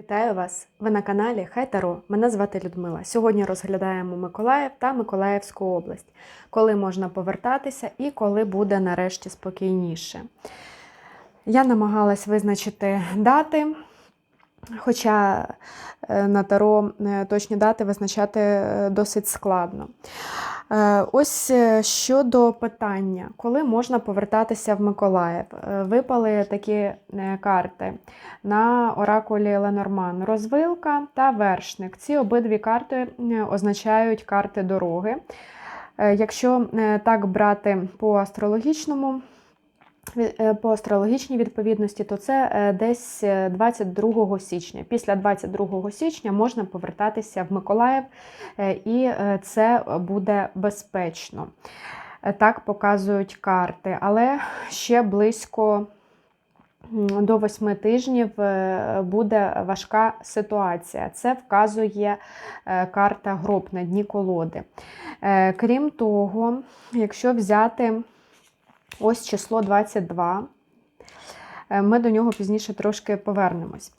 Вітаю вас! Ви на каналі Хай Таро. Мене звати Людмила. Сьогодні розглядаємо Миколаїв та Миколаївську область, коли можна повертатися і коли буде нарешті спокійніше. Я намагалась визначити дати, хоча е, на Таро е, точні дати визначати е, досить складно. Е, Ось е, щодо питання, коли можна повертатися в Миколаїв. Е, Випали такі карти на оракулі Ленорман: розвилка та вершник. Ці обидві карти означають карти дороги. Якщо так брати по астрологічному. Е, По астрологічній відповідності, то це е, десь е, 22 січня. Після 22 січня можна повертатися в Миколаїв, е, і е, це буде безпечно. Е, Так показують карти, але ще близько до 8 тижнів е, буде важка ситуація. Це вказує е, карта гроб на дні колоди. Е, Крім того, якщо взяти ось число 22, е, ми до нього пізніше трошки повернемось.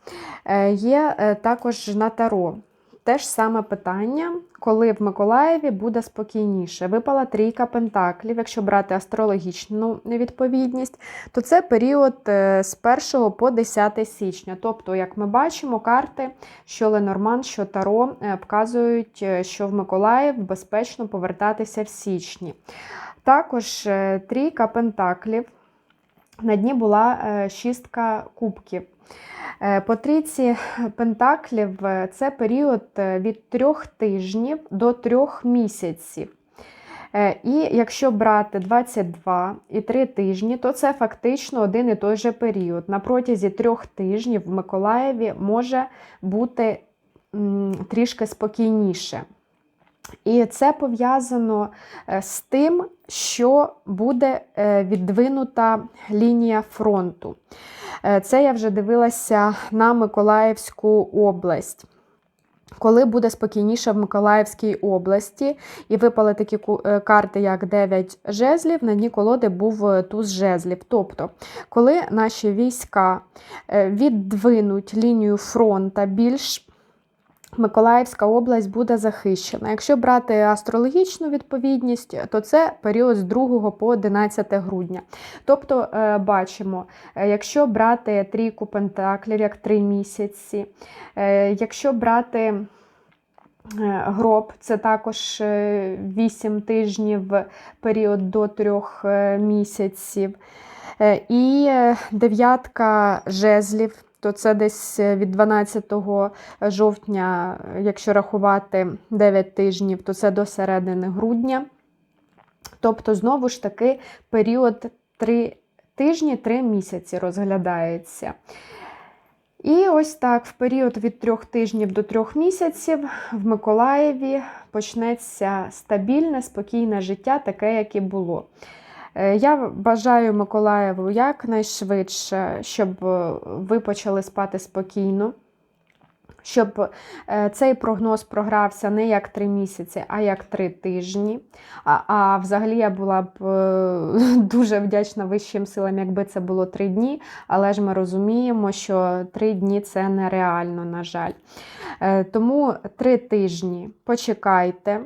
Е, Є е, також на Таро. Те ж саме питання, коли в Миколаєві буде спокійніше. Випала трійка пентаклів. Якщо брати астрологічну відповідність, то це період з 1 по 10 січня. Тобто, як ми бачимо, карти, що Ленорман, що Таро вказують, що в Миколаїв безпечно повертатися в січні. Також е, трійка пентаклів. На дні була е, шістка кубків. Е, По трійці пентаклів це період від трьох тижнів до трьох місяців. І якщо брати 22 і 3 тижні, то це фактично один і той же період. На протязі трьох тижнів в Миколаєві може бути трішки спокійніше. І це пов'язано е, з тим, що буде е, віддвинута лінія фронту. Е, Це я вже дивилася на Миколаївську область. Коли буде спокійніше в Миколаївській області, і випали такі карти, як 9 жезлів, на дні колоди був туз жезлів. Тобто, коли наші війська віддвинуть лінію фронта більш Миколаївська область буде захищена. Якщо брати астрологічну відповідність, то це період з 2 по 11 грудня. Тобто, е, бачимо, е, якщо брати трійку пентаклів як 3 місяці, е, якщо брати гроб, це також 8 тижнів період до 3 місяців. І дев'ятка жезлів, то це десь е, від 12 жовтня, якщо рахувати 9 тижнів, то це до середини грудня. Тобто, знову ж таки, період 3 тижні, 3 місяці розглядається. І ось так, в період від трьох тижнів до трьох місяців в Миколаєві почнеться стабільне, спокійне життя, таке, як і було. Е, Я бажаю Миколаєву якнайшвидше, щоб е, ви почали спати спокійно, щоб е, цей прогноз програвся не як три місяці, а як три тижні. А, а взагалі я була б дуже вдячна вищим силам, якби це було три дні, але ж ми розуміємо, що три дні це нереально, на жаль. Тому три тижні почекайте.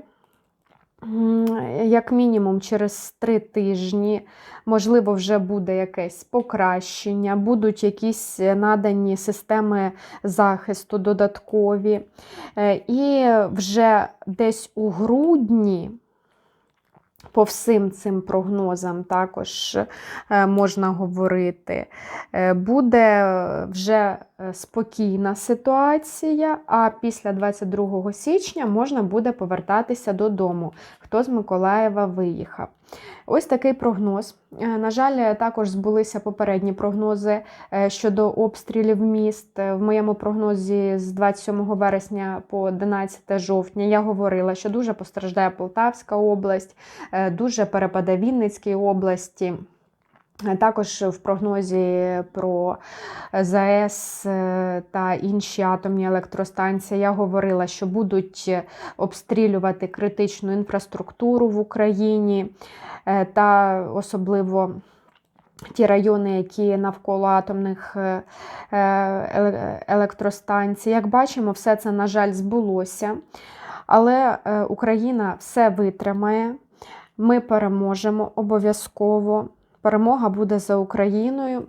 Як мінімум, через три тижні, можливо, вже буде якесь покращення, будуть якісь надані системи захисту додаткові. Е, І вже десь у грудні, по всім цим прогнозам, також е, можна говорити, е, буде вже е, спокійна ситуація, а після 22 січня можна буде повертатися додому, хто з Миколаєва виїхав. Ось такий прогноз. На жаль, також збулися попередні прогнози щодо обстрілів міст. В моєму прогнозі з 27 вересня по 11 жовтня я говорила, що дуже постраждає Полтавська область, дуже перепаде Вінницькій області. Е, Також в прогнозі про ЗАЕС е, та інші атомні електростанції я говорила, що будуть обстрілювати критичну інфраструктуру в Україні е, та особливо ті райони, які навколо атомних е, е, еле- електростанцій. Як бачимо, все це, на жаль, збулося. Але е, Україна все витримає. Ми переможемо обов'язково. Перемога буде за Україною.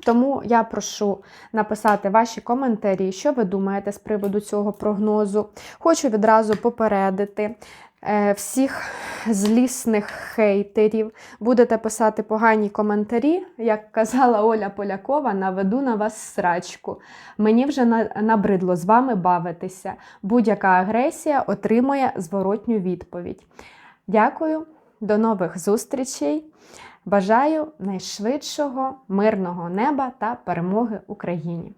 Тому я прошу написати ваші коментарі, що ви думаєте з приводу цього прогнозу. Хочу відразу попередити е, всіх злісних хейтерів. Будете писати погані коментарі, як казала Оля Полякова, наведу на вас срачку. Мені вже набридло з вами бавитися. Будь-яка агресія отримує зворотню відповідь. Дякую, до нових зустрічей. Бажаю найшвидшого мирного неба та перемоги Україні!